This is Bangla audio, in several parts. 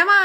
এমা,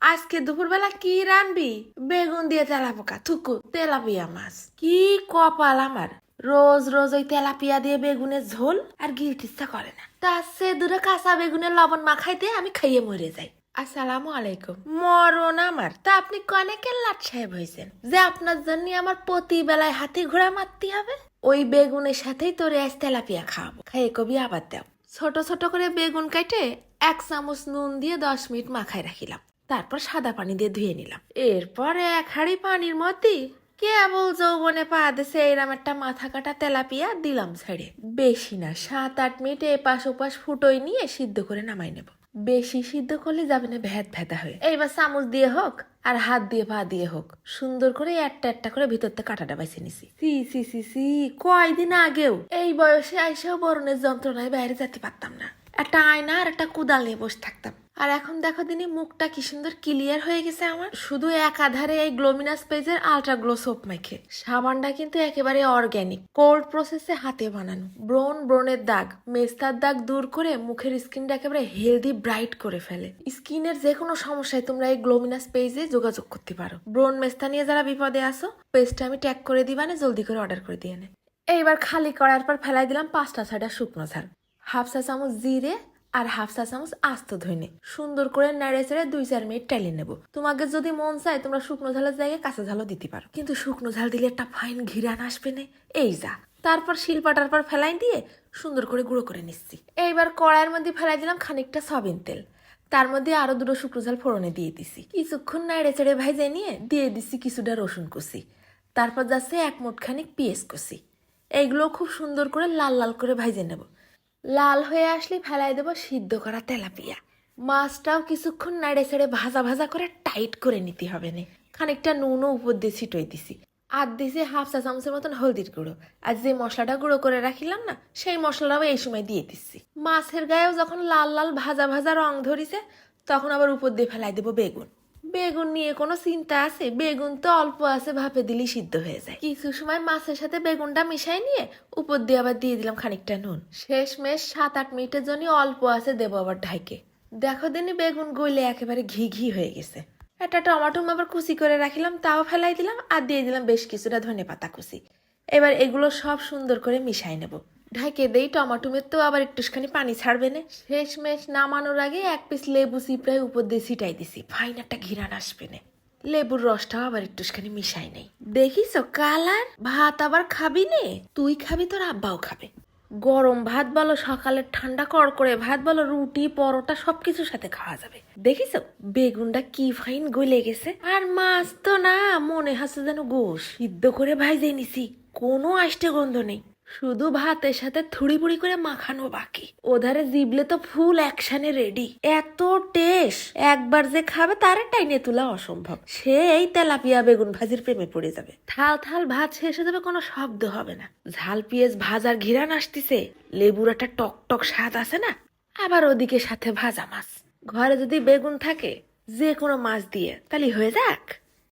আজকে দুপুরবেলা কি রানবি? বেগুন দিয়ে তেলাপোকা, থুকু, তেলাপিয়া মাছ। কি কপাল আমার। রোজ রোজ ওই তেলাপিয়া দিয়ে বেগুনের ঝোল আর গিলতে ইচ্ছা করে না। তার সে দূরে কাঁচা বেগুনের লবণ মাখাইতে আমি খাইয়ে মরে যাই। আসসালামু আলাইকুম। মরণ আমার। তা আপনি কনে লাট সাহেব হয়েছেন যে আপনার জন্য আমার প্রতি বেলায় হাতে ঘোড়া মারতে হবে? ওই বেগুনের সাথেই তোরে আজ তেলাপিয়া খাওয়াবো। খাইয়ে কবি আবার দাও। ছোট ছোট করে বেগুন কেটে এক চামচ নুন দিয়ে দশ মিনিট মাখায় রাখিলাম। তারপর সাদা পানি দিয়ে ধুয়ে নিলাম। এরপর এক হাঁড়ি পানির মধ্যে কেবল যৌবনে পা দেশে এরম একটা মাথা কাটা তেলাপিয়া দিলাম ছেড়ে। বেশি না, সাত আট মিনিট এপাশ ওপাশ ফুটোই নিয়ে সিদ্ধ করে নামাই নেব। বেশি সিদ্ধ করলে যাবে না ভেদ ভেদা হয়ে। এইবার চামচ দিয়ে হোক। আর হাত দিয়ে পা দিয়ে হোক, সুন্দর করে একটা একটা করে ভিতরতে কাটাটা বাইছে নিছি। সি সি সি সি, কয়দিন আগেও এই বয়সে আইসাও বরণের যন্ত্রণায় বাইরে যেতে পারতাম না। একটা আয়না আর একটা কোদাল নিয়ে বসে থাকতাম। আর এখন দেখো দিনই মুখটা কি সুন্দর ক্লিয়ার হয়ে গেছে আমার। শুধু এক আধারে এই গ্লোমিনাস পেজের আলট্রা গ্লো সোপ মেখে সাবানটা কিন্তু একেবারে অর্গ্যানিক কোল্ড প্রসেসে হাতে বানানো। ব্রন ব্রনের দাগ, মেস্তার দাগ দূর করে মুখের স্কিনটা একেবারে হেলদি ব্রাইট করে ফেলে। স্কিনের যে কোনো সমস্যায় তোমরা এই গ্লোমিনাস পেজে যোগাযোগ করতে পারো। ব্রন মেস্তা নিয়ে যারা বিপদে আসো পেজটা আমি ট্যাগ করে দিবানে জলদি করে অর্ডার করে দিয়ে নে। এইবার খালি করার পর ফেলাই দিলাম পাঁচটা, ছয়টা শুকনো ঝাল। হাফ চা চামচ জিরে আর হাফ চা চামচ আস্ত ধইনে। সুন্দর করে নেড়ে চেড়ে দুই চার মিনিট টাইলে নেব। তোমাকে যদি মন চায়, তোমরা শুকনো ঝালের জায়গায় কাঁচা ঝালও দিতে পারো। কিন্তু শুকনো ঝাল দিলে একটা ফাইন ঘিরান আসবে না। এই যা। তারপর শিলপাটার পর ফেলাই দিয়ে সুন্দর করে গুঁড়ো করে নিচ্ছি। এইবার কড়াইয়ের মধ্যে ফেলাই দিলাম খানিকটা সয়াবিন তেল। তার মধ্যে আরও দুটো শুকনো ঝাল ফোড়নে দিয়ে দিছি। কিছুক্ষণ নাড়ে চেড়ে ভাইজে নিয়ে দিয়ে দিছি কিছুটা রসুন কুচি। তারপর যাচ্ছে এক মুঠ খানিক পেঁয়াজ কুচি। এইগুলো খুব সুন্দর করে লাল লাল করে ভাইজে নেব। লাল হয়ে আসলে ফেলাই দেবো সিদ্ধ করা তেলাপিয়া। মাছটাও কিছুক্ষণ নাড়ে ছেড়ে ভাজা ভাজা করে টাইট করে নিতে হবে না। খানিকটা নুনও উপর দিয়ে ছিটোই দিছি। আর দিছি হাফ চা চামচের মতন হলদির গুঁড়ো। আর যে মশলাটা গুঁড়ো করে রাখিলাম না, সেই মশলাটাও এই সময় দিয়ে দিচ্ছি মাছের গায়েও যখন লাল লাল ভাজা ভাজা রং ধরিছে, তখন আবার উপর দিয়ে ফেলাই দেবো বেগুন। বেগুন নিয়ে কোনো চিন্তা আছে? বেগুন তো অল্প আছে, ভাপে দিলেই সিদ্ধ হয়ে যায়। কিছু সময় মাছের সাথে বেগুনটা মিশাই নিয়ে উপর দিয়ে আবার দিয়ে দিলাম খানিকটা নুন। শেষ মেশ সাত আট মিনিটের জন্য অল্প আছে দেবো আবার ঢাইকে। দেখো দিনই বেগুন গইলে একেবারে ঘি ঘি হয়ে গেছে। একটা টমাটো আবার কুচি করে রাখিলাম, তাও ফেলাই দিলাম আর দিয়ে দিলাম বেশ কিছুটা ধনে পাতা কুচি। এবার এগুলো সব সুন্দর করে মিশাই নেব। ঢাকে দেই টমাটোমের তো আবার একটুখানি পানি ছাড়বে না। শেষ মেশ নামানোর আগে এক পিস লেবু চিপড়াই উপর দিয়ে ছিটাই দিছি। ফাইন একটা ঘিরান আসবে না। লেবুর রসটাও আবার একটুখানি মিশাই নেই। দেখিস কালার? ভাত আবার খাবি নে? তুই খাবি, তোর আব্বাও খাবে। গরম ভাত বলো, সকালের ঠান্ডা কর করে ভাত বলো, রুটি, পরোটা সবকিছুর সাথে খাওয়া যাবে। দেখিস বেগুনটা কি ফাইন গলে গেছে। আর মাছ তো না, মনে হচ্ছে যেন গোশ। সিদ্ধ করে ভাইজে নিছি। কোনো আষ্টে গন্ধ নেই। শুধু ভাতের সাথে থুড়ি বুড়ি করে মাখানো বাকি। ওধারে জিবলে তো ফুল অ্যাকশনে রেডি এত টেস্ট একবার যে খাবে তার টাইনে তোলা অসম্ভব। সে এই তেলাপিয়া বেগুন ভাজির প্রেমে পড়ে যাবে। থাল থাল ভাত শেষ যাবে কোনো শব্দ হবে না। ঝাল পেঁয়াজ ভাজার ঘিরান আসতিছে। লেবুর একটা টক টক স্বাদ আছে না? আবার ওদিকে সাথে ভাজা মাছ। ঘরে যদি বেগুন থাকে, যে কোনো মাছ দিয়ে, তাহলে হয়ে যাক।